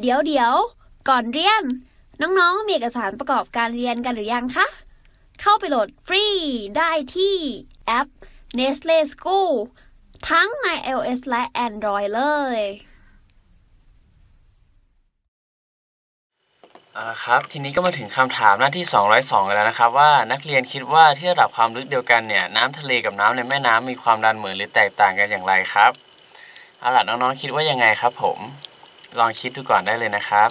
เดี๋ยวเดี๋ยว ก่อนเรียน น้องๆ มีเอกสารประกอบการเรียนกันหรือยังคะ เข้าไปโหลดฟรีได้ที่แอป Nestle School ทั้งใน iOS และ Android เลยเอาละครับ ทีนี้ก็มาถึงคำถามหน้าที่ 202 กันแล้วนะครับ ว่านักเรียนคิดว่าที่ระดับความลึกเดียวกันเนี่ยน้ำทะเลกับน้ำในแม่น้ำมีความดันเหมือนหรือแตกต่างกันอย่างไรครับเอาล่ะน้องๆคิดว่ายังไงครับผม ลองคิดดูก่อนได้เลยนะครับ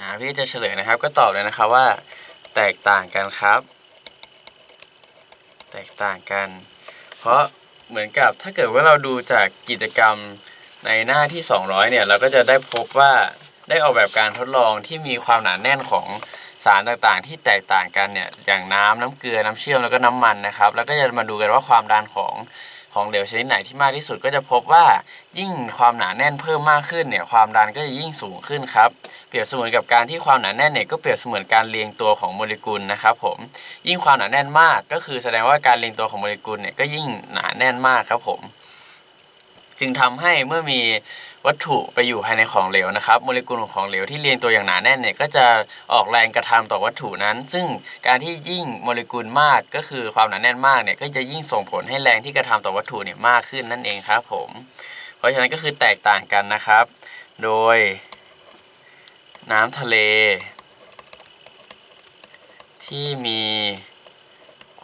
อ่าพี่จะเฉลยนะครับ ก็ตอบเลยนะครับว่า แตกต่างกันครับ แตกต่างกัน เพราะเหมือนกับถ้าเกิดว่าเราดูจากกิจกรรมในหน้าที่ 200 เนี่ย เราก็จะได้พบว่าได้ออกแบบการทดลองที่มีความหนาแน่นของ สารต่างๆ ที่แตกต่างกันเนี่ยอย่างน้ำน้ำเกลือน้ำเชื่อมแล้วก็น้ำมันนะครับ แล้วก็จะมาดูกันว่าความดันของของเหลวชนิดไหนที่มากที่สุดก็จะพบว่ายิ่งความหนาแน่นเพิ่มมากขึ้นเนี่ยความดันก็จะยิ่งสูงขึ้นครับเปรียบเสมือนกับการที่ความหนาแน่นเนี่ยก็เปรียบเสมือนการเรียงตัวของโมเลกุลนะครับผมยิ่งความหนาแน่นมากก็คือแสดงว่าการเรียงตัวของโมเลกุลเนี่ยก็ยิ่งหนาแน่นมากครับผม จึงทำให้เมื่อมีวัตถุไปอยู่ภายในของเหลวนะครับ โมเลกุลของของเหลวที่เรียงตัวอย่างหนาแน่นเนี่ยก็จะออกแรงกระทำต่อวัตถุนั้น ซึ่งการที่ยิ่งโมเลกุลมากก็คือความหนาแน่นมากเนี่ยก็จะยิ่งส่งผลให้แรงที่กระทำต่อวัตถุเนี่ยมากขึ้นนั่นเองครับผม เพราะฉะนั้นก็คือแตกต่างกันนะครับ โดย น้ำทะเล ที่มี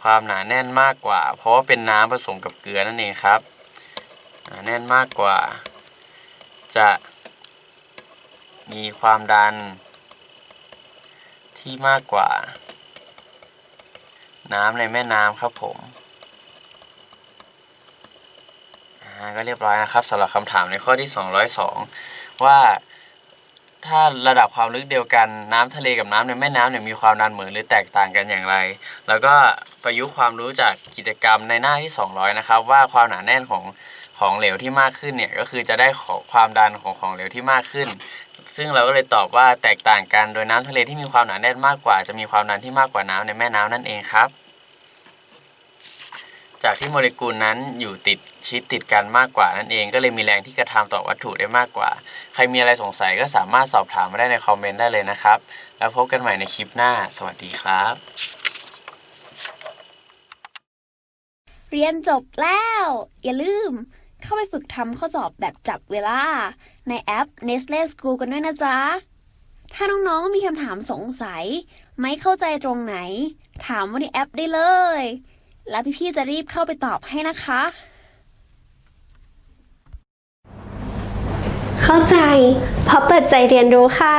ความหนาแน่นมากกว่า เพราะว่าเป็นน้ำผสมกับเกลือนั่นเองครับ แน่นมากกว่า จะมีความดันที่มากกว่า น้ำในแม่น้ำครับผมก็เรียบร้อยนะครับสำหรับคำถามในข้อที่ 202 ว่าถ้าระดับความลึกเดียวกันน้ำทะเลกับน้ำในแม่น้ำเนี่ยมีความดันเหมือนหรือแตกต่างกันอย่างไร แล้วก็ประยุกต์ความรู้จากกิจกรรมในหน้าที่ 200 นะครับ ว่าความหนาแน่นของ ของเหลวที่มากขึ้นเนี่ยก็คือจะได้ของความดันของของเหลวที่มากขึ้น ซึ่งเราก็เลยตอบว่าแตกต่างกันโดยน้ำทะเลที่มีความหนาแน่นมากกว่า จะมีความดันที่มากกว่าน้ำในแม่น้ำนั่นเองครับ จากที่โมเลกุลนั้นอยู่ติดชิดติดกันมากกว่านั่นเอง ก็เลยมีแรงที่กระทำต่อวัตถุได้มากกว่า ใครมีอะไรสงสัยก็สามารถสอบถามมาได้ในคอมเมนต์ได้เลยนะครับ แล้วพบกันใหม่ในคลิปหน้า สวัสดีครับ เรียนจบแล้ว อย่าลืม เข้าไปฝึกทำข้อสอบแบบจับเวลา ในแอป Nestle School กันด้วยนะจ๊ะ ถ้าน้องๆ มีคำถามสงสัย ไม่เข้าใจตรงไหน ถามว่าในแอปได้เลย แล้วพี่ๆ จะรีบเข้าไปตอบให้นะคะ เข้าใจเพราะเปิดใจเรียนรู้ค่ะ